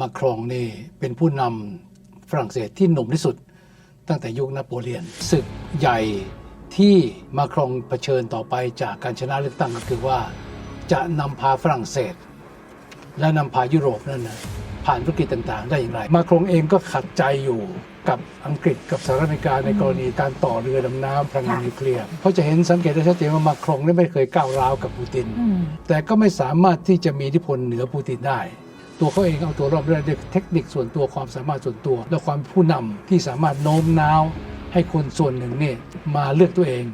มาครองนี่เป็นผู้นำฝรั่งเศสที่หนุ่มที่สุด ตั้งแต่ยุคนโปเลียนศึกใหญ่ที่มาครองเผชิญต่อไปจากการชนะเลือกตั้งก็คือว่า จะนำพาฝรั่งเศส และนำพายุโรปนั่นนะผ่านวิกฤตต่างๆ ได้อย่างไร มาครงเองก็ขัดใจอยู่กับอังกฤษกับสหรัฐอเมริกาในกรณีการต่อเรือดำน้ำพลังงานนิวเคลียร์เพราะจะเห็นสังเกตได้ชัดเจนว่ามาครงนี่ไม่เคยก้าวร้าวกับปูติน แต่ก็ไม่สามารถที่จะมีอิทธิพลเหนือปูตินได้ ตัวเขาเองเอาตัวรอดได้ด้วยเทคนิคส่วนตัวความสามารถส่วนตัว และความผู้นำที่สามารถโน้มน้าว ให้คนส่วนหนึ่งเนี่ยมาเลือกตัวเอง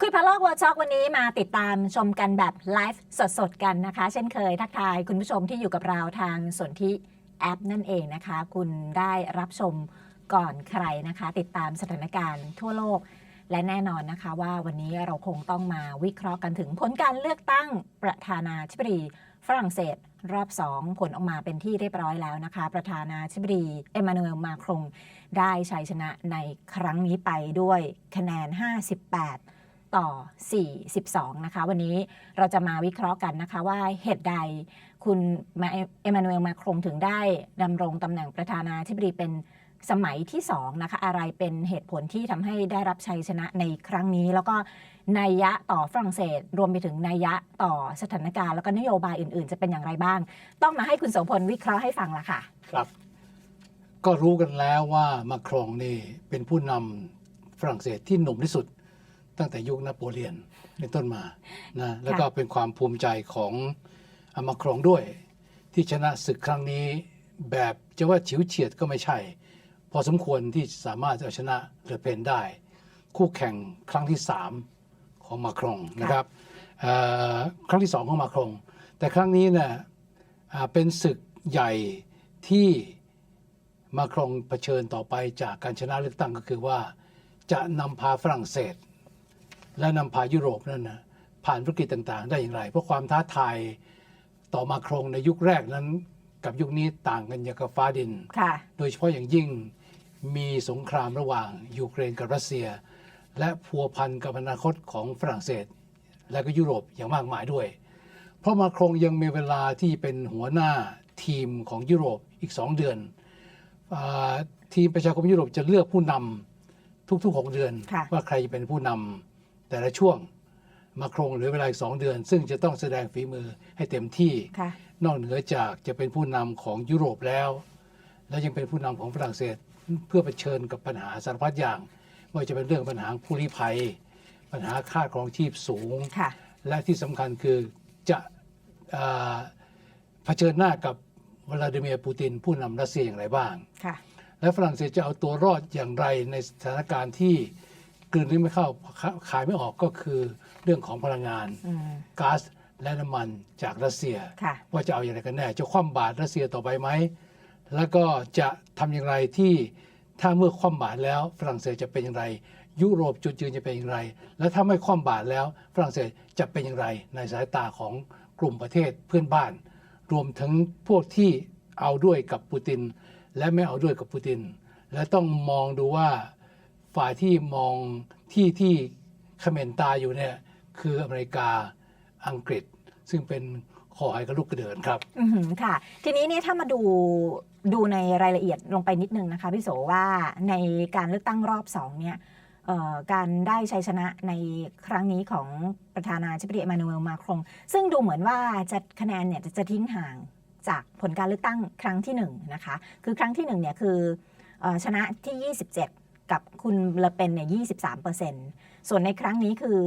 คุยพะโลกวิร์ช็อกวันนี้มาติดตามชมกันแบบไลฟ์สดๆกันนะคะ เช่นเคยทักทายคุณผู้ชมที่อยู่กับเราทางส่วนที่แอปนั่นเองนะคะ คุณได้รับชม ก่อนใครนะคะ ติดตามสถานการณ์ทั่วโลก และแน่นอนนะคะว่าวันนี้เราคงต้องมาวิเคราะห์กันถึงผลการเลือกตั้งประธานาธิบดีฝรั่งเศสรอบ 2 ผลออกมาเป็นที่เรียบร้อยแล้วนะคะ ประธานาธิบดีเอมมานูเอลมาครงได้ชัยชนะในครั้งนี้ไปด้วยคะแนน 58 ต่อ 42 นะคะ วันนี้เราจะมาวิเคราะห์กันนะคะว่าเหตุใดคุณเอมมานูเอลมาครงถึงได้ดำรงตำแหน่งประธานาธิบดีเป็น สมัยที่2นะคะอะไรเป็นเหตุผลที่ทำให้ได้รับชัยชนะในครั้งนี้ แล้วก็นัยยะต่อฝรั่งเศส รวมไปถึงนัยยะต่อสถานการณ์แล้วก็นโยบายอื่น ๆ จะเป็นอย่างไรบ้าง ต้องมาให้คุณโสพลวิเคราะห์ให้ฟังละค่ะครับ ก็รู้กันแล้วว่ามาครองนี่เป็นผู้นำฝรั่งเศสที่หนุ่มที่สุด ตั้งแต่ยุคนโปเลียนเป็นต้นมานะแล้วก็เป็นความภูมิใจของอามาครองด้วย ที่ชนะศึกครั้งนี้แบบจะว่าฉิวเฉียดก็ไม่ใช่ พอสมควรที่สามารถจะเอาชนะเลอเพนได้ คู่แข่งครั้งที่ 3 ของมาครองนะครับเอ่อครั้งที่ 2 ของมาครองแต่ครั้งนี้เนี่ยอ่าเป็นศึกใหญ่ที่มาครองเผชิญต่อไปจากการชนะเลือกตั้งก็คือว่า จะนำพาฝรั่งเศส และนำพายุโรปนั่นนะผ่านวิกฤตต่างๆ ได้อย่างไร เพราะความท้าทายต่อมาครองในยุคแรกนั้น กับยุคนี้ต่างกันอย่างกับฟ้าดินค่ะโดยเฉพาะอย่างยิ่ง มีสงครามระหว่างยูเครนกับรัสเซีย และพัวพันกับอนาคตของฝรั่งเศส และก็ยุโรปอย่างมากมายด้วย เพราะมาครงยังมีเวลาที่เป็นหัวหน้าทีมของยุโรปอีก 2 เดือนอาทีมประชาคมยุโรปจะเลือกผู้นำทุกๆ 6 เดือนค่ะว่าใครจะเป็นผู้นำแต่ละช่วงมาครงเหลือเวลาอีก2เดือน ซึ่งจะต้องแสดงฝีมือให้เต็มที่ค่ะนอกเหนือจากจะเป็นผู้นำของยุโรปแล้ว และยังเป็นผู้นำของฝรั่งเศส เพื่อเผชิญกับปัญหาสารพัดอย่างไม่ว่าจะเป็นเรื่องปัญหาผู้ลี้ภัย ปัญหาค่าครองชีพสูง ค่ะ และที่สำคัญคือจะเอ่อเผชิญหน้ากับวลาดิเมียร์ปูตินผู้นำรัสเซียอย่างไรบ้าง ค่ะ และฝรั่งเศสจะเอาตัวรอดอย่างไรในสถานการณ์ที่กลืนไม่เข้าขายไม่ออกก็คือเรื่องของพลังงานอืม ก๊าซและน้ำมันจากรัสเซีย ค่ะ ว่าจะเอาอย่างไรกันแน่ จะคว่ำบาตรรัสเซียต่อไปไหม แล้วก็จะทำอย่างไรที่ถ้าเมื่อคว่ำบาตรแล้วฝรั่งเศสจะเป็นอย่างไร ยุโรปจุดยืนจะเป็นอย่างไร และถ้าไม่คว่ำบาตรแล้วฝรั่งเศสจะเป็นอย่างไร ในสายตาของกลุ่มประเทศเพื่อนบ้าน รวมถึงพวกที่เอาด้วยกับปูติน และไม่เอาด้วยกับปูติน และต้องมองดูว่าฝ่ายที่มองที่ที่เขมรตาอยู่เนี่ยคืออเมริกาอังกฤษ ซึ่งเป็นขอให้กับลูกกระเดินครับ อือหือค่ะ ทีนี้เนี่ยถ้ามาดู ดูในรายละเอียดลงไปนิดนึงนะคะพี่โสว่าในการเลือกตั้งรอบสองเนี่ยการได้ชัยชนะในครั้งนี้ของประธานาธิบดีมานูเอลมาครง ซึ่งดูเหมือนว่าจะคะแนนเนี่ยจะจะทิ้งห่างจากผลการเลือกตั้งครั้งที่หนึ่งนะคะคือครั้งที่หนึ่งเนี่ยคืออชนะที่ 27 กับคุณเลเปนเนี่ย23เปอร์เซ็นต์ส่วนในครั้งนี้คือ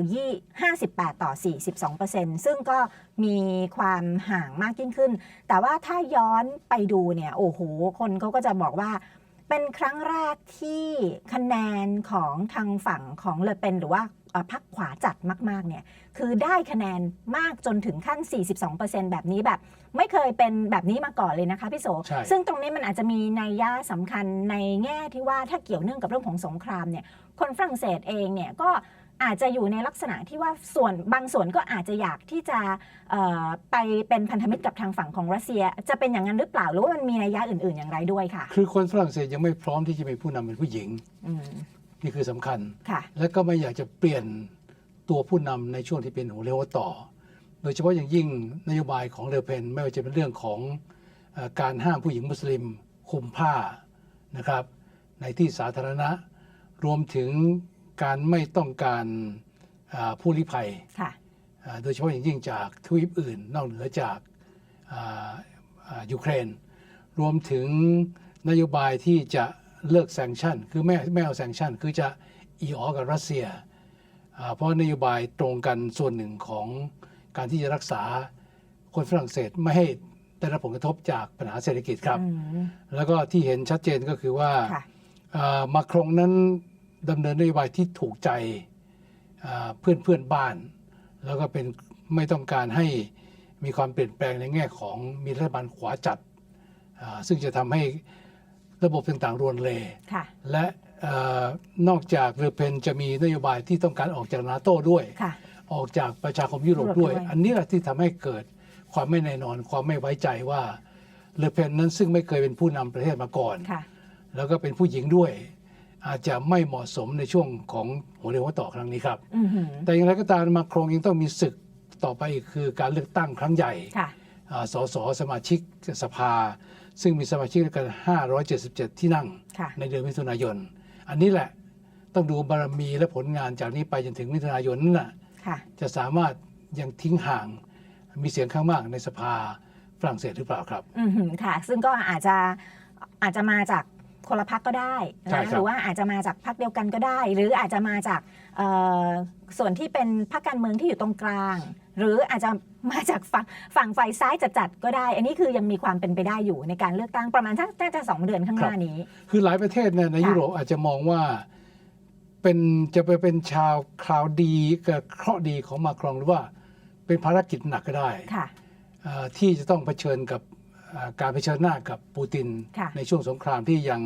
58 ต่อ 42เปอร์เซ็นต์ซึ่งก็มีความห่างมากยิ่งขึ้น แต่ว่าถ้าย้อนไปดูเนี่ยโอ้โห คนเขาก็จะบอกว่าเป็นครั้งแรกที่คะแนนของทางฝั่งของเลเปนหรือว่า พรรคขวาจัดมากๆเนี่ยคือได้คะแนนมากจนถึงขั้น 42%แบบนี้แบบไม่เคยเป็นแบบนี้มาก่อนเลยนะคะพี่โสใช่ซึ่งตรงนี้มันอาจจะมีนัยยะสำคัญในแง่ที่ว่าถ้าเกี่ยวเนื่องกับเรื่องของสงครามเนี่ยคนฝรั่งเศสเองเนี่ยก็อาจจะอยู่ในลักษณะที่ว่าส่วนบางส่วนก็อาจจะอยากที่จะเอ่อไปเป็นพันธมิตรกับทางฝั่งของรัสเซีย จะเป็นอย่างนั้นหรือเปล่าหรือว่ามันมีนัยยะอื่น ๆ อย่างไรด้วยค่ะ คือคนฝรั่งเศสยังไม่พร้อมที่จะมีผู้นำเป็นผู้หญิงอืม นี่คือสำคัญค่ะและก็ไม่อยากจะเปลี่ยนตัวผู้นำในช่วงที่เป็นหัวเรียวหัวต่อ โดยเฉพาะอย่างยิ่งนโยบายของเลอเพนไม่ว่าจะเป็นเรื่องของเออการห้ามผู้หญิงมุสลิมคุมผ้านะครับในที่สาธารณะ รวมถึงการไม่ต้องการอ่าผู้ลี้ภัยค่ะอ่าโดยเฉพาะอย่างยิ่งจากทวีปอื่น นอกเหนือจากอ่าอ่ายูเครน รวมถึงนโยบายที่จะ เลิกแซงชั่น คือไม่ไม่เอาแซงชั่น คือจะอีออกับรัสเซียอ่าเพราะนโยบายตรงกันส่วนหนึ่งของการที่จะรักษาคนฝรั่งเศสไม่ให้ได้รับผลกระทบจากปัญหาเศรษฐกิจครับอืมแล้วก็ที่เห็นชัดเจนก็คือว่าค่ะอ่ามาครงนั้นดำเนินนโยบายที่ถูกใจอ่าเพื่อนเพื่อนบ้าน แล้วก็เป็นไม่ต้องการให้มีความเปลี่ยนแปลงในแง่ของมีรัฐบาลขวาจัดอ่าซึ่งจะทำให้ ระบบต่างๆรวนเลค่ะและเออนอกจากเรือเพนจะมีนโยบายที่ต้องการออกจากนาโต้ด้วยค่ะออกจากประชาคมยุโรปด้วยยุโรปด้วย อันนี้แหละที่ทำให้เกิดความไม่แน่นอนความไม่ไว้ใจว่าเลอเพนนั้นซึ่งไม่เคยเป็นผู้นำประเทศมาก่อนค่ะแล้วก็เป็นผู้หญิงด้วย อาจจะไม่เหมาะสมในช่วงของหัวเรียวหัวต่อครั้งนี้ครับอือหือแต่อย่างไรก็ตามมาครงยังต้องมีศึกต่อไปอีกคือการเลือกตั้งครั้งใหญ่ค่ะอ่าสสสมาชิกสภา ซึ่งมีสมาชิกด้วยกัน 577 ที่นั่งค่ะในเดือนมิถุนายน อันนี้แหละต้องดูบารมีและผลงานจากนี้ไปจนถึงมิถุนายนนั่นแหละค่ะจะสามารถยังทิ้งห่าง มีเสียงข้างมากในสภาฝรั่งเศสหรือเปล่าครับ อือหือค่ะ ซึ่งก็อาจจะอาจจะมาจากคนละพักก็ได้ใช่นะครับหรือว่าอาจจะมาจากพักเดียวกันก็ได้ หรืออาจจะมาจากเอ่อส่วนที่เป็นพักการเมืองที่อยู่ตรงกลาง หรืออาจจะมาจากฝั่งฝั่งฝ่ายซ้ายจัดๆก็ได้ อันนี้คือยังมีความเป็นไปได้อยู่ในการเลือกตั้งประมาณสักน่าจะสองเดือนข้างหน้านี้ คือหลายประเทศเนี่ยในค่ะยุโรปอาจจะมองว่าเป็นจะไปเป็นชาวคราวดีกับเคราะห์ดีของมาครองหรือว่าเป็นภารกิจหนักก็ได้ค่ะเอ่อที่จะต้องเผชิญกับเอ่อการเผชิญหน้ากับปูตินค่ะในช่วงสงครามที่ยัง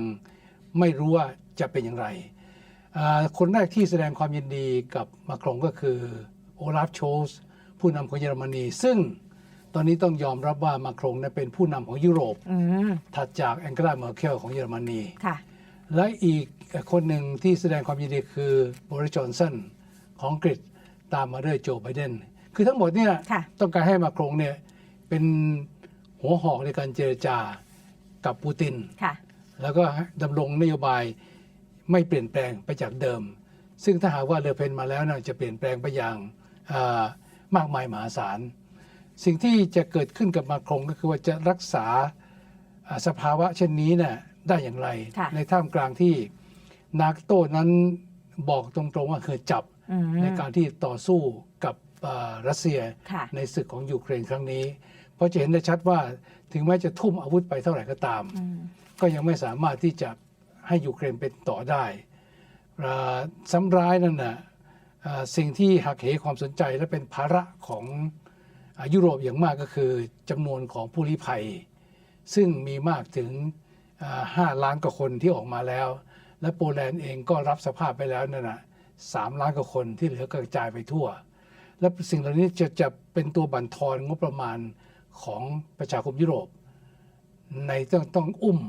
ไม่รู้ว่าจะเป็นอย่างไรเอ่อคนแรกที่แสดงความยินดีกับมาครองก็คือโอลาฟโชลส์ ผู้นำของเยอรมนี ซึ่งตอนนี้ต้องยอมรับว่ามาครงนั้นเป็นผู้นำของยุโรปอืมถัดจากแองเกลาเมอร์เคลของเยอรมนีค่ะและอีกคนหนึ่งที่แสดงความยินดีคือบริจอนสันของอังกฤษตามมาด้วยโจไบเดนคือทั้งหมดเนี่ยค่ะต้องการให้มาโครงเนี่ยเป็นหัวหอกในการเจรจากับปูตินค่ะแล้วก็ดำรงนโยบายไม่เปลี่ยนแปลงไปจากเดิม ซึ่งถ้าหากว่าเลอเพนมาแล้วนะจะเปลี่ยนแปลงไปอย่างอ่า มากมายมหาศาล สิ่งที่จะเกิดขึ้นกับมาครงก็คือว่าจะรักษาอ่าสภาวะเช่นนี้น่ะได้อย่างไรค่ะในท่ามกลางที่นาโต้นั้นบอกตรงๆว่าคือจับอืมในการที่ต่อสู้กับอ่ารัสเซียค่ะในศึกของยูเครนครั้งนี้ เพราะจะเห็นได้ชัดว่าถึงแม้จะทุ่มอาวุธไปเท่าไหร่ก็ตามอืมก็ยังไม่สามารถที่จะให้ยูเครนเป็นต่อได้อ่าซ้ำร้ายนั่นนะอ่า สิ่งที่หักเหความสนใจและเป็นภาระของอยุโรปอย่างมากก็คือจำนวนของผู้ลี้ภัย ซึ่งมีมากถึงอ่า5ล้านกว่าคนที่ออกมาแล้ว และโปแลนด์เองก็รับสภาพไปแล้วนั่นนะสามล้านกว่าคนที่เหลือกระจายไปทั่ว และสิ่งเหล่านี้จะจะเป็นตัวบั่นทอนงบประมาณของประชาคมยุโรป ในต้องต้องอุ้ม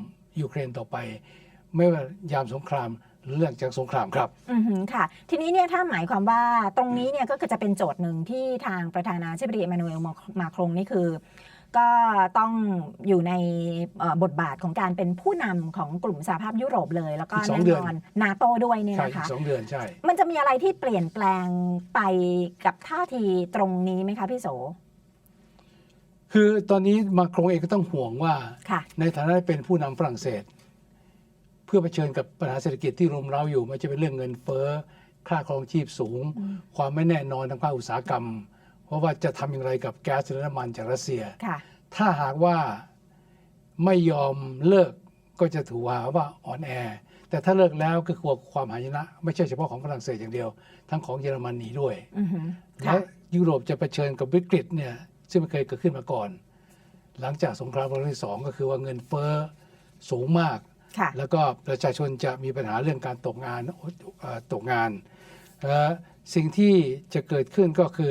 ยูเครนต่อไป ไม่ว่ายามสงคราม หรือหลังจากสงครามครับ อือหือค่ะ ทีนี้เนี่ยถ้าหมายความว่าตรงนี้เนี่ยก็คือจะเป็นโจทย์หนึ่งที่ทางประธานาธิบดีเอมมานูเอลมาครงนี่คือ ก็ต้องอยู่ในเอ่อบทบาทของการเป็นผู้นำของกลุ่มสหภาพยุโรปเลย แล้วก็อีกสอแน่งเดือนนอนนาโตด้วยเนี่ยใช่นะอีคะกสองเดือนใช่ มันจะมีอะไรที่เปลี่ยนแปลงไปกับท่าทีตรงนี้ไหมคะพี่โสคือตอนนี้มาโครงเองก็ต้องห่วงว่าค่ะในฐานะเป็นผู้นำฝรั่งเศส เพื่อเผชิญกับปัญหาเศรษฐกิจที่รุมเร้าอยู่ไมันจะเป็นเรื่องเงินเฟ้อค่าครองชีพสูงอืมความไม่แน่นอนทางภาคอุตสาหกรรม เพราะว่าจะทำอย่างไรกับแก๊สและน้ำมันจากรัสเซียค่ะถ้าหากว่าไม่ยอมเลิกก็จะถือว่าว่าอ่อนแอ แต่ถ้าเลิกแล้วก็คือความหายนะ ไม่ใช่เฉพาะของฝรั่งเศสอย่างเดียว ทั้งของเยอรมนีด้วยอือหือและค่ะยุโรปจะเผชิญกับวิกฤตเนี่ยซึ่งไม่เคยเกิดขึ้นมาก่อน หลังจากสงครามโลกครั้งที่สองก็คือว่าเงินเฟ้อสูงมากค่ะ แล้วก็ประชาชนจะมีปัญหาเรื่องการตกงานเอ่อตกงานเอ่อสิ่งที่จะเกิดขึ้นก็คือ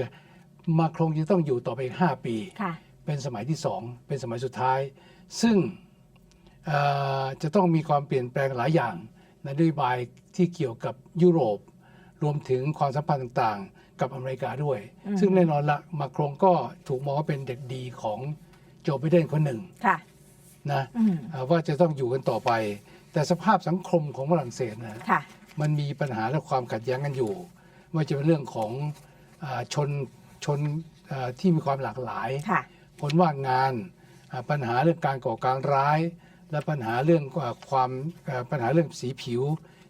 มาครงจะต้องอยู่ต่อไปอีก5ปีค่ะเป็นสมัยที่ 2 เป็นสมัยสุดท้าย ซึ่งเอ่อจะต้องมีความเปลี่ยนแปลงหลายอย่างนโยบายที่เกี่ยวกับยุโรป รวมถึงความสัมพันธ์ต่างๆ กับอเมริกาด้วยอืมซึ่งแน่นอนละมาครงก็ถูกมองว่าเป็นเด็กดีของโจไบเดนคนหนึ่งค่ะ นะอืมอ่าว่าจะต้องอยู่กันต่อไป แต่สภาพสังคมของฝรั่งเศสนะค่ะมันมีปัญหาและความขัดแย้งกันอยู่ไม่ว่าจะเป็นเรื่องของอาชนชนอ่าที่มีความหลากหลายค่ะผลว่างงานอ่าปัญหาเรื่องการก่อการร้าย และปัญหาเรื่องอ่าความอ่าปัญหาเรื่องสีผิว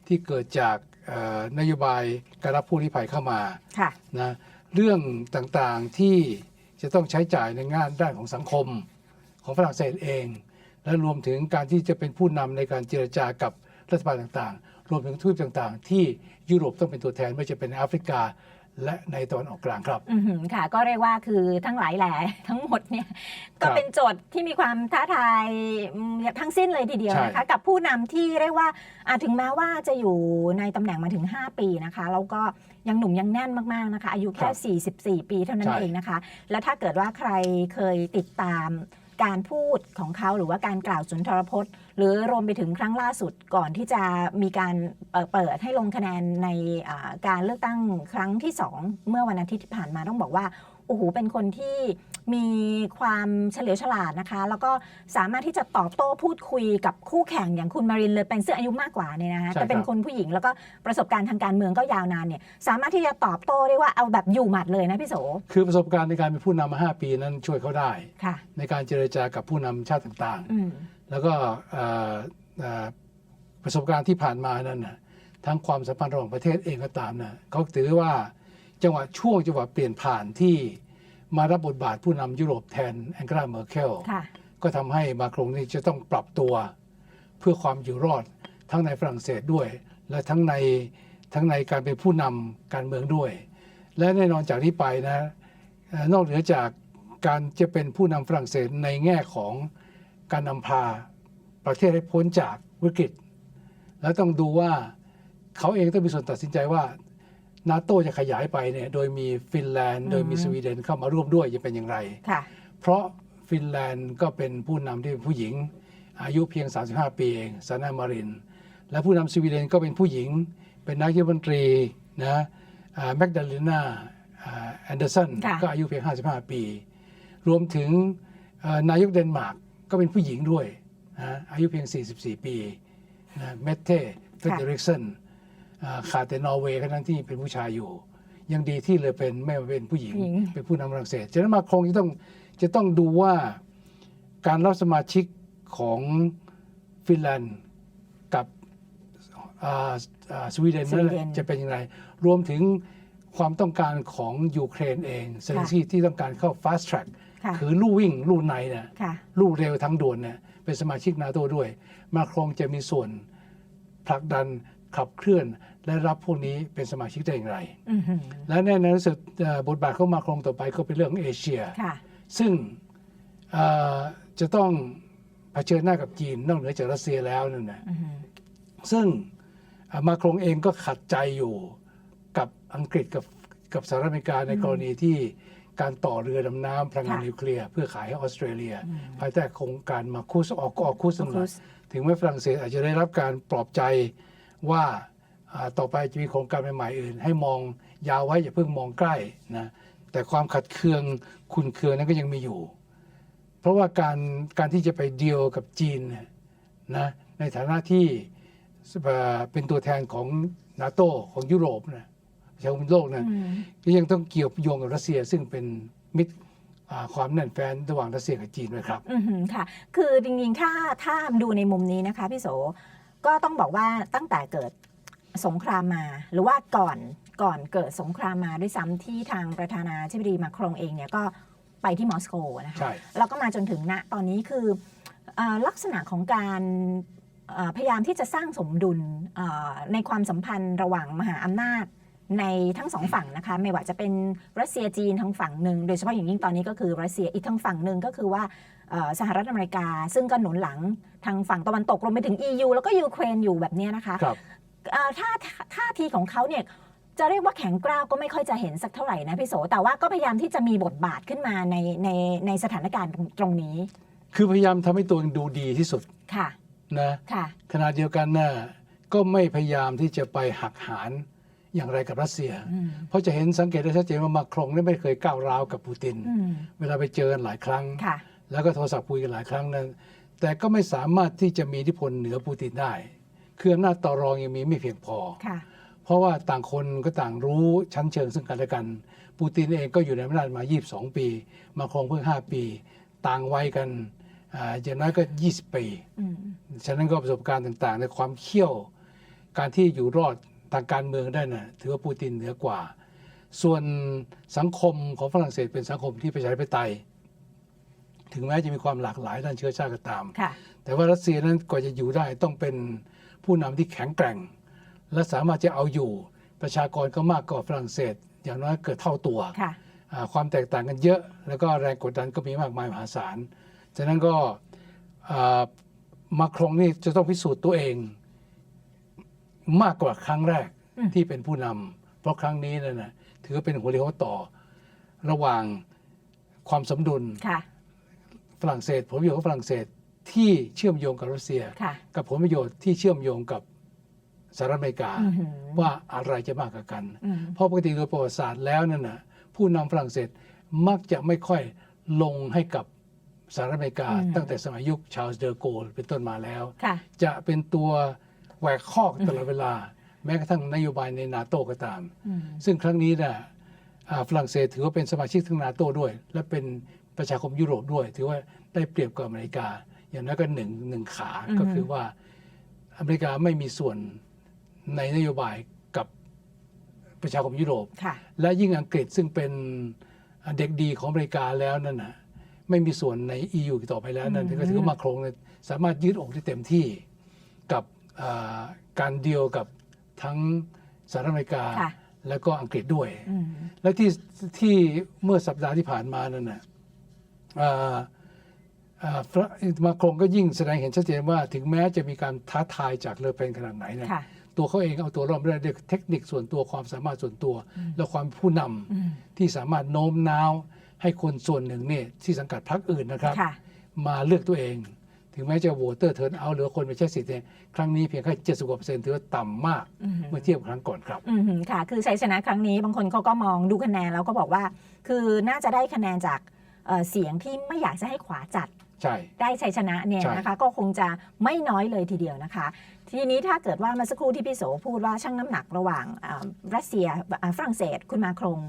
ที่เกิดจากเอ่อนโยบายการรับผู้ลี้ภัยเข้ามาค่ะนะเรื่องต่างๆที่จะต้องใช้จ่ายในงานด้านของสังคมของฝรั่งเศสเอง และรวมถึงการที่จะเป็นผู้นำในการเจรจากับรัฐบาลต่างๆ รวมถึงทูตต่างๆ ที่ยุโรปต้องเป็นตัวแทนไม่ว่าจะเป็นแอฟริกาและในตะวันออกกลางครับอือหือค่ะ ก็เรียกว่าคือทั้งหลายแหล่ทั้งหมดเนี่ยครัก็บเป็นโจทย์ที่มีความท้าทายอืมทั้งสิ้นเลยทีเดียวนะคะใช่กับผู้นำที่เรียกว่าอะถึงแม้ว่าจะอยู่ในตำแหน่งมาถึง 5 ปีนะคะ แล้วก็ยังหนุ่มยังแน่นมากๆนะคะ อายุแค่ 44 ปีเท่านั้นเองนะคะ แล้วถ้าเกิดว่าใครเคยติดตาม การพูดของเขาหรือว่าการกล่าวสุนทรพจน์ หรือรวมไปถึงครั้งล่าสุดก่อนที่จะมีการเปิดให้ลงคะแนนในการเลือกตั้งครั้งที่ 2 เมื่อวันอาทิตย์ที่ผ่านมาต้องบอกว่าโอ้โหเป็นคนที่ มีความเฉลียวฉลาดนะคะ แล้วก็สามารถที่จะตอบโต้พูดคุยกับคู่แข่งอย่างคุณมารินเลยเป็นซึ่งอายุมากกว่าเนี่ยนะคะใช่ครับ แต่เป็นคนผู้หญิงแล้วก็ประสบการณ์ทางการเมืองก็ยาวนานเนี่ยสามารถที่จะตอบโต้ได้ว่าเอาแบบอยู่หมัดเลยนะพี่โสคือประสบการณ์ในการเป็นผู้นำมา 5 ปีนั้นช่วยเขาได้ ค่ะ ในการเจรจากับผู้นำชาติต่างอืมๆ แล้วก็เอ่อเอ่อประสบการณ์ที่ผ่านมานั้นนะทั้งความสัมพันธ์ระหว่างประเทศเองก็ตามนะเขาถือว่าจังหวะช่วงจังหวะเปลี่ยนผ่านที่ มารับบทบาทผู้นำยุโรปแทนแองเกลาเมอร์เคลค่ะก็ทำให้มาครงนี่จะต้องปรับตัว เพื่อความอยู่รอดทั้งในฝรั่งเศสด้วย และทั้งในทั้งในการเป็นผู้นำการเมืองด้วย และแน่นอนจากนี้ไปนะเอ่อนอกเหนือจากการจะเป็นผู้นำฝรั่งเศสในแง่ของการนำพาประเทศให้พ้นจากวิกฤต แล้วต้องดูว่าเขาเองต้องมีส่วนตัดสินใจว่า นาโตจะขยายไปเนี่ยโดยมีฟินแลนด์ โดยมีอืมสวีเดนเข้ามาร่วมด้วยจะเป็นอย่างไรค่ะเพราะฟินแลนด์ก็เป็นผู้นำที่เป็นผู้หญิง อายุเพียง 35 ปีเองซานามาริน และผู้นำสวีเดนก็เป็นผู้หญิง เป็นนายกรัฐมนตรีนะแมกดาเลนาแอนเดอร์สันค่ะก็อายุเพียง 55 ปี รวมถึงเอ่อนายกเดนมาร์กก็เป็นผู้หญิงด้วยนะอายุเพียง 44 ปีนะเมเทเฟเดริกสัน ขาดแต่นอร์เวย์แค่นั้นที่เป็นผู้ชายอยู่ ยังดีที่เลยเป็นไม่มาเป็นผู้หญิงผู้หญิง เป็นผู้นำฝรั่งเศสฉะนั้นมาคงจะต้องจะต้องดูว่าการรับสมาชิกของฟินแลนด์กับอ่าอ่าสวีเดนสวีนั่นเดนแหละจะเป็นอย่างไรรวมถึงความต้องการของยูเครนเองเซเลนสกี้ที่ต้องการเข้า fast track ค่ะคือลู่วิ่งลู่ในเนี่ยค่ะลู่เร็วทั้งด่วนเนี่ยเป็นสมาชิกนาโตด้วย มาครงจะมีส่วนผลักดัน ขับเคลื่อนและรับพวกนี้เป็นสมาชิกได้อย่างไรอือหือและแน่นอนที่สุดเอ่อบทบาทของมาครงต่อไปก็เป็นเรื่องเอเชียค่ะซึ่งเอ่อจะต้องเผชิญหน้ากับจีนนอกเหนือจากรัสเซียแล้วนั่นนะอือหือซึ่งเอ่อมาครงเองก็ขัดใจอยู่กับอังกฤษกับกับสหรัฐอเมริกาในกรณีที่การต่อเรือดำน้ำพลังงานค่ะนิวเคลียร์เพื่อขายให้ออสเตรเลียอืมภายใต้โครงการมาคุสออกออกคุสออคุสถึงแม้ฝรั่งเศสอาจจะได้รับการปลอบใจ ว่าอ่าต่อไปจะมีโครงการใหม่ๆอื่น ให้มองยาวไว้อย่าเพิ่งมองใกล้นะแต่ความขัดเคืองคุณเคืองนั้นก็ยังมีอยู่ เพราะว่าการการที่จะไปเดียวกับจีนเนี่ยนะในฐานะที่เอ่อเป็นตัวแทนของนาโตของยุโรปนะประชาคมโลกนะอืมก็ยังต้องเกี่ยวโยงกับรัสเซียซึ่งเป็นมิตรอ่าความแน่นแฟ้นระหว่างรัสเซียกับจีนด้วยครับอือหือค่ะ คือจริงๆ ถ้าถ้าดูในมุมนี้นะคะพี่โส ก็ต้องบอกว่าตั้งแต่เกิดสงครามมา หรือว่าก่อนก่อนเกิดสงครามมาด้วยซ้ำที่ทางประธานาธิบดีมาครงเองเนี่ยก็ไปที่มอสโกนะคะใช่แล้วก็มาจนถึงณตอนนี้คืออาลักษณะของการอ่าพยายามที่จะสร้างสมดุลอ่าในความสัมพันธ์ระหว่างมหาอำนาจ ในทั้งสองฝั่งนะคะ ไม่ว่าจะเป็นรัสเซียจีนทางฝั่งหนึ่งโดยเฉพาะอย่างยิ่งตอนนี้ก็คือรัสเซียอีกทางฝั่งหนึ่งก็คือว่าเอ่อสหรัฐอเมริกา ซึ่งก็หนุนหลังทางฝั่งตะวันตกรวมไปถึง EU แล้วก็ยูเครนอยู่แบบเนี้ยนะคะครับอ่าถ้าถ้าท่าทีของเขาเนี่ยจะเรียกว่าแข็งกร้าวก็ไม่ค่อยจะเห็นสักเท่าไหร่นะพี่โส แต่ว่าก็พยายามที่จะมีบทบาทขึ้นมาในในในสถานการณ์ตรงตรงนี้ คือพยายามทำให้ตัวเองดูดีที่สุดค่ะนะค่ะขณะเดียวกันนะก็ไม่พยายามที่จะไปหักหาร อย่างไรกับรัสเซียอืมเพราะจะเห็นสังเกตได้ชัดเจนว่ามาครงนี่ไม่เคยก้าวร้าวกับปูตินอืมเวลาไปเจอกันหลายครั้งค่ะแล้วก็โทรศัพท์คุยกันหลายครั้งนั้นแต่ก็ไม่สามารถที่จะมีอิทธิพลเหนือปูตินได้คืออำนาจต่อรองยังมีไม่เพียงพอค่ะเพราะว่าต่างคนก็ต่างรู้ชั้นเชิงซึ่งกันและกัน ปูตินเองก็อยู่ในอำนาจมา 22 ปี มาครองเพิ่ง 5 ปี ต่างวัยกันอ่าอย่างน้อยก็ 20 ปีอืมฉะนั้นก็ประสบการณ์ต่างๆ ในความเขี้ยว การที่อยู่รอด ทางการเมืองได้น่ะถือว่าปูตินเหนือกว่า ส่วนสังคมของฝรั่งเศสเป็นสังคมที่ประชาธิปไตย ถึงแม้จะมีความหลากหลายด้านเชื้อชาติก็ตามค่ะแต่ว่ารัสเซียนั้นกว่าจะอยู่ได้ต้องเป็นผู้นำที่แข็งแกร่ง และสามารถจะเอาอยู่ประชากรก็มากกว่าฝรั่งเศส อย่างน้อยเกิดเท่าตัวค่ะอ่าความแตกต่างกันเยอะ แล้วก็แรงกดดันก็มีมากมายมหาศาลฉะนั้นก็อ่ามาครงนี่จะต้องพิสูจน์ตัวเอง มากกว่าครั้งแรกอืม ที่เป็นผู้นำเพราะครั้งนี้นั่นนะถือว่าเป็นหัวเรียวหัวต่อ ระหว่างความสมดุลค่ะ ฝรั่งเศสผลประโยชน์ของฝรั่งเศสที่เชื่อมโยงกับรัสเซีย ค่ะกับผลประโยชน์ที่เชื่อมโยงกับสหรัฐอเมริกา อือหือว่าอะไรจะมากกว่ากัน อืมเพราะปกติโดยประวัติศาสตร์แล้วนั่นนะผู้นำฝรั่งเศสมักจะไม่ค่อยลงให้กับสหรัฐอเมริกา ตั้งแต่สมัยยุคชาร์ลส์เดอโกลเป็นต้นมาแล้ว ค่ะ จะเป็นตัว แหวกข้อกตลอดเวลา แม้กระทั่งนโยบายในนาโตก็ตามอืมซึ่งครั้งนี้นะอ่าฝรั่งเศสถือว่าเป็นสมาชิกทั้งนาโตด้วย และเป็นประชาคมยุโรปด้วย ถือว่าได้เปรียบกับอเมริกา อย่างน้อยก็หนึ่งหนึ่งขาอือฮึก็คือว่าอเมริกาไม่มีส่วนในนโยบายกับประชาคมยุโรปค่ะและยิ่งอังกฤษซึ่งเป็นเด็กดีของอเมริกาแล้วนั่นนะไม่มีส่วนใน EU อีกต่อไปแล้วนั่นอืมก็ถือว่ามาโครงเนี่ยสามารถยืดอกได้เต็มที่ กับอ่าการเดียวกับทั้งสหรัฐอเมริกา ค่ะ แล้วก็อังกฤษด้วย อืมและที่ที่เมื่อสัปดาห์ที่ผ่านมานั่นนะอ่าอ่าฟรมาโครงก็ยิ่งแสดงเห็นชัดเจนว่าถึงแม้จะมีการท้าทายจากเลอเพนขนาดไหนเนะค่ะ ตัวเขาเองเอาตัวรอดไม่ได้ด้วยเทคนิคส่วนตัวความสามารถส่วนตัวและความผู้นำอืมที่สามารถโน้มน้าวให้คนส่วนหนึ่งเนี่ยที่สังกัดพรรคอื่นนะครับ ค่ะ มาเลือกตัวเอง ถึงแม้จะโหวตเตอร์เทิร์นเอาหรือคนไปใช้สิทธิ์เนี่ยครั้งนี้เพียงแค่เจ็ดสิบกว่าเปอร์เซ็นต์ถือว่าต่ำมากอืมเมื่อเทียบกับครั้งก่อนครับอืมค่ะ คือชัยชนะครั้งนี้บางคนเขาก็มองดูคะแนนแล้วก็บอกว่า คือน่าจะได้คะแนนจากเอ่อเสียงที่ไม่อยากจะให้ขวาจัดใช่ได้ชัยชนะเนี่ยใช่นะคะ ก็คงจะไม่น้อยเลยทีเดียวนะคะ ทีนี้ถ้าเกิดว่าเมื่อสักครู่ที่พี่โสพูดว่าชั่งน้ำหนักระหว่างอ่ารัสเซียอ่าฝรั่งเศสคุณมาครง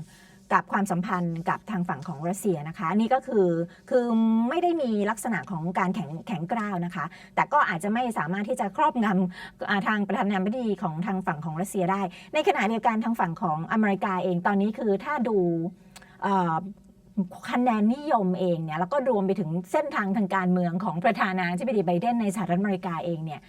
กับความสัมพันธ์กับทางฝั่งของรัสเซียนะคะ นี่ก็คือคือไม่ได้มีลักษณะของการแข็งแข็งกร้าวนะคะ แต่ก็อาจจะไม่สามารถที่จะครอบงำทางประธานาธิบดีของทางฝั่งของรัสเซียได้ ในขณะเดียวกันทางฝั่งของอเมริกาเองตอนนี้คือถ้าดูคะแนนนิยมเองเนี่ยแล้วก็รวมไปถึงเส้นทางทางการเมืองของประธานาธิบดีไบเดนในสหรัฐอเมริกาเองเนี่ย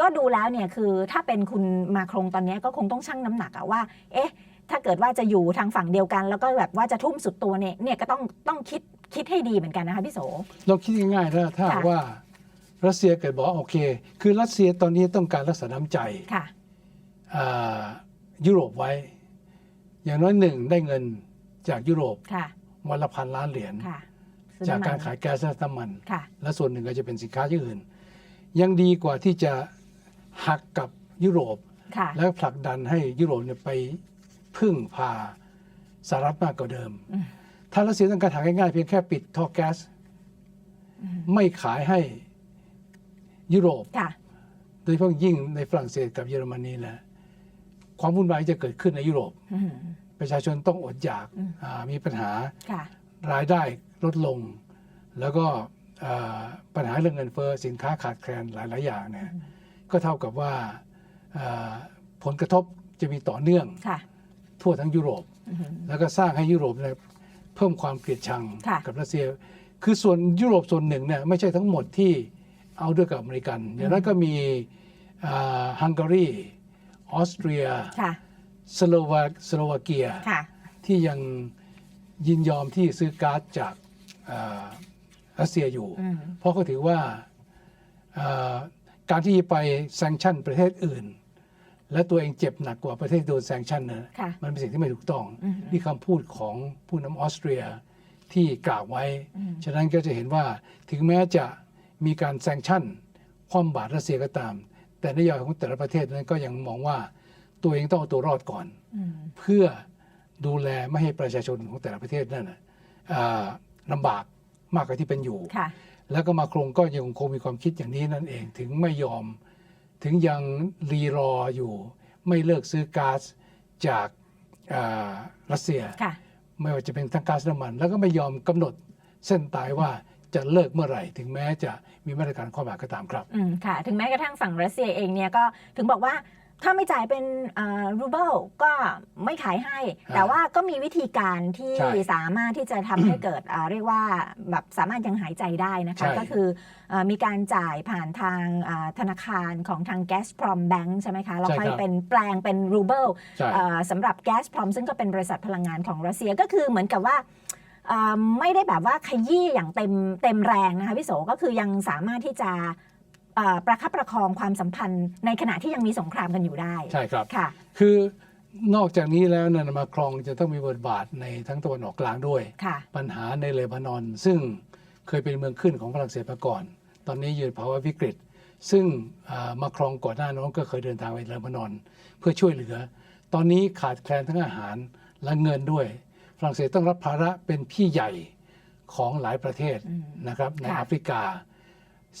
ก็ดูแล้วเนี่ยคือถ้าเป็นคุณมาครงตอนนี้ก็คงต้องชั่งน้ำหนักอะว่า เอ๊ะ ถ้าเกิดว่าจะอยู่ทางฝั่งเดียวกัน แล้วก็แบบว่าจะทุ่มสุดตัวเนี่ยเนี่ยก็ต้องต้องคิดคิดให้ดีเหมือนกันนะคะพี่โสลองคิดง่ายๆนะถ้าค่ะ ว่ารัสเซียเกิดบอกว่าโอเค คือรัสเซียตอนนี้ต้องการรักษาน้ำใจค่ะ อ่ายุโรปไว้ อย่างน้อยหนึ่งได้เงินจากยุโรปค่ะวันละพันล้านเหรียญค่ะซื้อจากน้ำมันการขายแก๊สและน้ำมัน ค่ะ และส่วนหนึ่งก็จะเป็นสินค้าที่อื่น ยังดีกว่าที่จะหักกับยุโรป ค่ะ แล้วผลักดันให้ยุโรปเนี่ยไป พึ่งพาสหรัฐมากกว่าเดิมอืมถ้ารัสเซียต้องการหาง่ายๆเพียงแค่ปิดท่อแก๊สอืมไม่ขายให้ยุโรปค่ะโดยเฉพาะยิ่งในฝรั่งเศสกับเยอรมนีนะความวุ่นวายจะเกิดขึ้นในยุโรปอืมประชาชนต้องอดอยากอืมอ่ามีปัญหาค่ะรายได้ลดลง แล้วก็อ่าปัญหาเรื่องเงินเฟ้อสินค้าขาดแคลนหลาย ๆ อย่างเนี่ยก็เท่ากับว่าอ่าผลกระทบจะมีต่อเนื่องค่ะ ทั่วทั้งยุโรปอืมแล้วก็สร้างให้ยุโรปเนี่ยเพิ่มความเกลียดชังค่ะกับรัสเซีย คือส่วนยุโรปส่วนหนึ่งเนี่ยไม่ใช่ทั้งหมดที่เอาด้วยกับอเมริกันอย่างนั้นก็มีอ่าฮังการีออสเตรียค่ะสโลวาสโลวาเกียค่ะที่ยังยินยอมที่ซื้อก๊าซจากอ่ารัสเซียอยู่อืมเพราะเขาถือว่าอ่าการที่ไปแซงชั่นประเทศอื่น และตัวเองเจ็บหนักกว่าประเทศโดนแซงชั่นนะค่ะมันเป็นสิ่งที่ไม่ถูกต้องอืมนี่คำพูดของผู้นำออสเตรียที่กล่าวไว้อืมฉะนั้นก็จะเห็นว่าถึงแม้จะมีการแซงชั่น คว่ำบาตรรัสเซียก็ตาม แต่นโยบายของแต่ละประเทศนั้นก็ยังมองว่าตัวเองต้องเอาตัวรอดก่อนอืมเพื่อดูแลไม่ให้ประชาชนของแต่ละประเทศนั่นน่ะอ่าลำบากมากกว่าที่เป็นอยู่ค่ะแล้วก็มาโครงก็ยังคงมีความคิดอย่างนี้นั่นเองถึงไม่ยอม ถึงยังรีรออยู่ ไม่เลิกซื้อก๊าซจากอ่ารัสเซียค่ะไม่ว่าจะเป็นทั้งก๊าซน้ำมัน แล้วก็ไม่ยอมกำหนดเส้นตายว่าจะเลิกเมื่อไหร่ ถึงแม้จะมีมาตรการข้อหมายก็ตามครับ อืมค่ะ ถึงแม้กระทั่งฝั่งรัสเซียเองเนี่ยก็ถึงบอกว่า ถ้าไม่จ่ายเป็นรูเบิลก็ไม่ขายให้อ่าแต่ว่าก็มีวิธีการที่ใช่สามารถที่จะทำให้เกิดอ่าเรียกว่าแบบสามารถยังหายใจได้นะคะ ใช่ ก็คือเอ่อมีการจ่ายผ่านทางอ่าธนาคารของทาง Gazprom Bank ใช่ไหมคะแล้วค่อยเป็นแปลงเป็นรูเบิล ใช่ เอ่อสำหรับ Gazprom ซึ่งก็เป็นบริษัทพลังงานของรัสเซียก็คือเหมือนกับว่าเอ่อไม่ได้แบบว่าขยี้อย่างเต็มเต็มแรงนะคะพี่โสก็คือยังสามารถที่จะเอ่อ ประคับประคองความสัมพันธ์ในขณะที่ยังมีสงครามกันอยู่ได้ใช่ครับค่ะ คือนอกจากนี้แล้วเนี่ยมาครองจะต้องมีบทบาทในทั้งตะวันออกกลางด้วยค่ะปัญหาในเลบานอน ซึ่งเคยเป็นเมืองขึ้นของฝรั่งเศสมาก่อน ตอนนี้อยู่ในภาวะวิกฤต ซึ่งอ่ามาครองก่อนหน้าน้องก็เคยเดินทางไปเลบานอน เพื่อช่วยเหลือ ตอนนี้ขาดแคลนทั้งอาหารและเงินด้วย ฝรั่งเศสต้องรับภาระเป็นพี่ใหญ่ของหลายประเทศอืมนะครับในค่ะแอฟริกา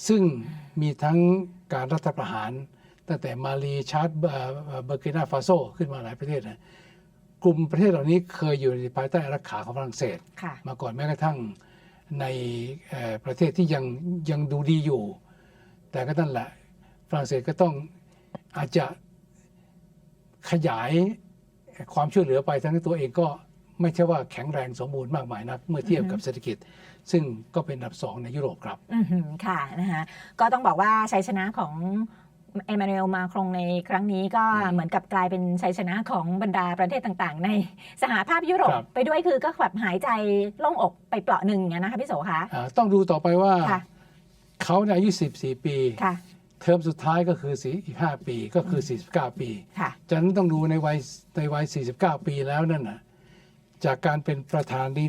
ซึ่งมีทั้งการรัฐประหาร ตั้งแต่มาลีชาร์ดเอ่อเอ่อเบอร์กินาฟาโซขึ้นมาหลายประเทศนะกลุ่มประเทศเหล่านี้เคยอยู่ในภายใต้อารักขาของฝรั่งเศสค่ะมาก่อนแม้กระทั่งในเอ่อประเทศที่ยังยังดูดีอยู่ แต่ก็นั่นแหละฝรั่งเศสก็ต้องอาจจะขยายความช่วยเหลือไปทั้งที่ตัวเองก็ไม่ใช่ว่าแข็งแรงสมบูรณ์มากมายนัก เมื่อเทียบกับเศรษฐกิจ ซึ่งก็เป็นอันดับสองในยุโรปครับ อือหือค่ะนะคะก็ต้องบอกว่าชัยชนะของเอมานูเอลมาครงในครั้งนี้ก็อืมเหมือนกับกลายเป็นชัยชนะของบรรดาประเทศต่างๆ ในสหภาพยุโรป ครับ ไปด้วยคือก็แบบหายใจโล่งอกไปเปราะหนึ่งอย่างนี้ยนะคะพี่โสคะอ่าต้องดูต่อไปว่าค่ะเขาในยอายุ 14 ปี ค่ะเทอมสุดท้ายก็คือสี่อีก 5 ปีก็คือ 49 ปี ค่ะจากนั้นต้องดูในวัยในวัย 49 ปีแล้วนั่นน่ะจากการเป็นประธานดี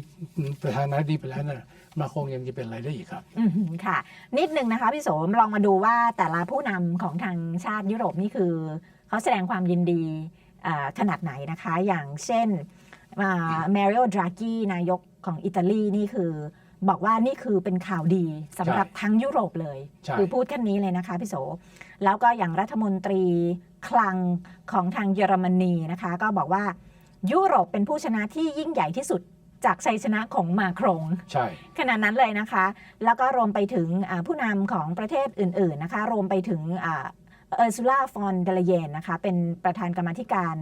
ประธานาธิบดีไปแล้วน่ะ มาคงยังจะเป็นอะไรได้อีกครับอือหือค่ะ นิดนึงนะคะพี่โสมลองมาดูว่าแต่ละผู้นำของทางชาติยุโรปนี่คือเขาแสดงความยินดีอ่าขนาดไหนนะคะ อย่างเช่นแมริโอดรากีนายกของอิตาลีนี่คือ บอกว่านี่คือเป็นข่าวดีสำหรับทั้งยุโรปเลยใช่คือพูดแค่นี้เลยนะคะพี่โส แล้วก็อย่างรัฐมนตรีคลังของทางเยอรมนีนะคะ ก็บอกว่ายุโรปเป็นผู้ชนะที่ยิ่งใหญ่ที่สุด จากชัยชนะของมาครงใช่ขนาดนั้นเลยนะคะ แล้วก็รวมไปถึงอ่าผู้นำของประเทศอื่น ๆ นะคะ รวมไปถึงเออร์ซูล่าฟอนเดลเยนนะคะ เป็นประธานกรรมาธิการ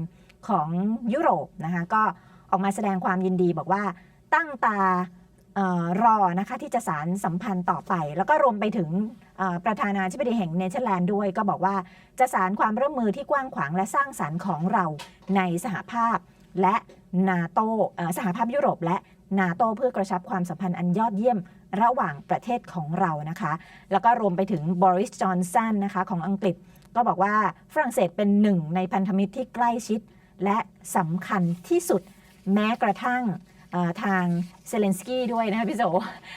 ของยุโรปนะคะ ก็ออกมาแสดงความยินดีบอกว่าตั้งตาเออรอนะคะที่จะสารสัมพันธ์ต่อไป แล้วก็รวมไปถึงเอ่อประธานาธิบดีแห่งเนเธอร์แลนด์ด้วย ก็บอกว่าจะสารความร่วมมือที่กว้างขวางและสร้างสรรค์ของเราในสหภาพ และ นาโตเอ่อสหภาพยุโรปและนาโตเพื่อกระชับความสัมพันธ์อันยอดเยี่ยมระหว่างประเทศของเรานะคะ แล้วก็รวมไปถึงบริสจอนสันนะคะของอังกฤษ ก็บอกว่าฝรั่งเศสเป็นหนึ่งในพันธมิตรที่ใกล้ชิด และสำคัญที่สุดแม้กระทั่งเอ่อทางเซเลนสกี้ด้วยนะคะพี่โส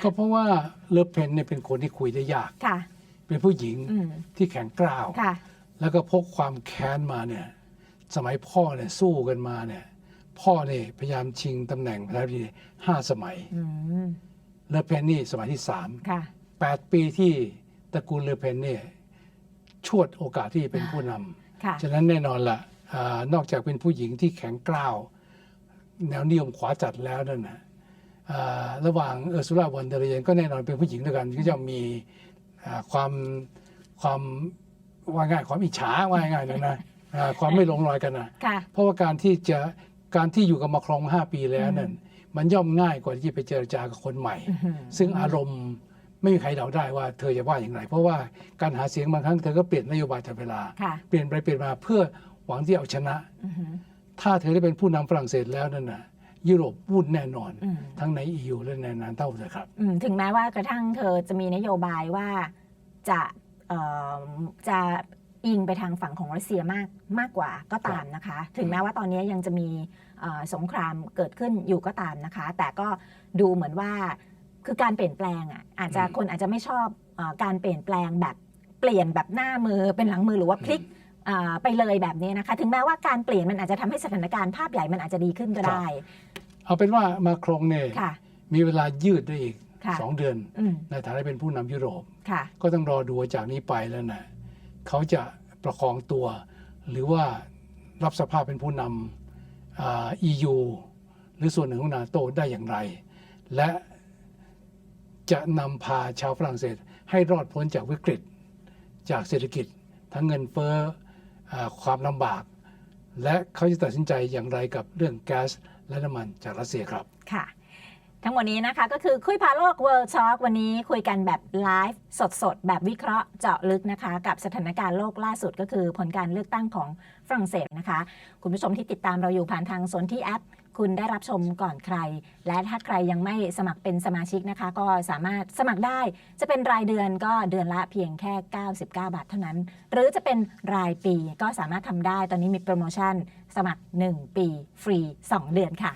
ก็เพราะว่าเลอเพนเนี่ยเป็นคนที่คุยได้ยากค่ะเป็นผู้หญิงอืมที่แข็งกร้าวค่ะแล้วก็พกความแค้นมาเนี่ย สมัยพ่อเนี่ยสู้กันมาเนี่ย พ่อเนี่ยพยายามชิงตำแหน่งประธานาธิบดีห้าสมัย อืมเลอเพนนี่สมัยที่สามค่ะ แปดปีที่ตระกูลเลอเพนเนี่ยชวดโอกาสที่จะเป็นผู้นำค่ะฉะนั้นแน่นอนละ่ะนอกจากเป็นผู้หญิงที่แข็งกร้าว แนวนิยมขวาจัดแล้วนั่นนะอ่าระหว่างเออร์ซูล่าวอนเดเลเยนก็แน่นอนเป็นผู้หญิงด้วยกันก็จะมีอ่าความความว่าง่ายความอิจฉาว่าง่ายๆนะนะอ่าความไม่ลงรอยกันนะ ค่ะ เพราะว่าการที่จะ การที่อยู่กับมาครองห้าปีแล้วนั่นมันย่อมง่ายกว่าที่จะไปเจรจากับคนใหม่อื้อหือซึ่งอารมณ์ไม่มีใครเดาได้ว่าเธอจะว่าอย่างไร เพราะว่าการหาเสียงบางครั้งเธอก็เปลี่ยนนโยบายตลอดเวลาค่ะเปลี่ยนไปเปลี่ยนมาเพื่อหวังที่เอาชนะอื้อหือถ้าเธอได้เป็นผู้นำฝรั่งเศสแล้วนั่นน่ะยุโรปวุ่นแน่นอนอืมทั้งใน EU และในนานเท่าเลยครับอืมถึงแม้ว่ากระทั่งเธอจะมีนโยบายว่าจะเอ่อจะ อิงไปทางฝั่งของรัสเซียมากมากกว่าก็ตามนะคะ ถึงแม้ว่าตอนนี้ยังจะมีเอ่อสงครามเกิดขึ้นอยู่ก็ตามนะคะ แต่ก็ดูเหมือนว่าคือการเปลี่ยนแปลงอะอาจจะอืมคนอาจจะไม่ชอบเออการเปลี่ยนแปลงแบบเปลี่ยนแบบหน้ามือเป็นหลังมือหรือว่าพลิกอ่าไปเลยแบบนี้นะคะ ถึงแม้ว่าการเปลี่ยนมันอาจจะทำให้สถานการณ์ภาพใหญ่มันอาจจะดีขึ้นก็ได้ เอาเป็นว่ามาครงเนี่ยค่ะมีเวลายืดได้อีกค่ะสองเดือนอืมในฐานะเป็นผู้นำยุโรปค่ะก็ต้องรอดูว่าจากนี้ไปแล้วนะ เขาจะประคองตัว หรือว่ารับสภาพเป็นผู้นำอ่า EU หรือส่วนหนึ่งของนาโตได้อย่างไร และจะนำพาชาวฝรั่งเศสให้รอดพ้นจากวิกฤต จากเศรษฐกิจ ทั้งเงินเฟ้ออความลำบาก และเขาจะตัดสินใจอย่างไรกับเรื่องแก๊สและน้ำมันจากรัสเซียครับค่ะ ทั้งหมดนี้นะคะก็คือคุยพาโลก World Talk วันนี้คุยกันแบบไลฟ์สดๆ แบบวิเคราะห์เจาะลึกนะคะ กับสถานการณ์โลกล่าสุดก็คือผลการเลือกตั้งของฝรั่งเศสนะคะ คุณผู้ชมที่ติดตามเราอยู่ผ่านทางสนที่แอป คุณได้รับชมก่อนใคร และถ้าใครยังไม่สมัครเป็นสมาชิกนะคะ ก็สามารถสมัครได้ จะเป็นรายเดือนก็เดือนละเพียงแค่ 99 บาทเท่านั้น หรือจะเป็นรายปีก็สามารถทำได้ ตอนนี้มีโปรโมชั่นสมัคร 1 ปีฟรี 2 เดือนค่ะ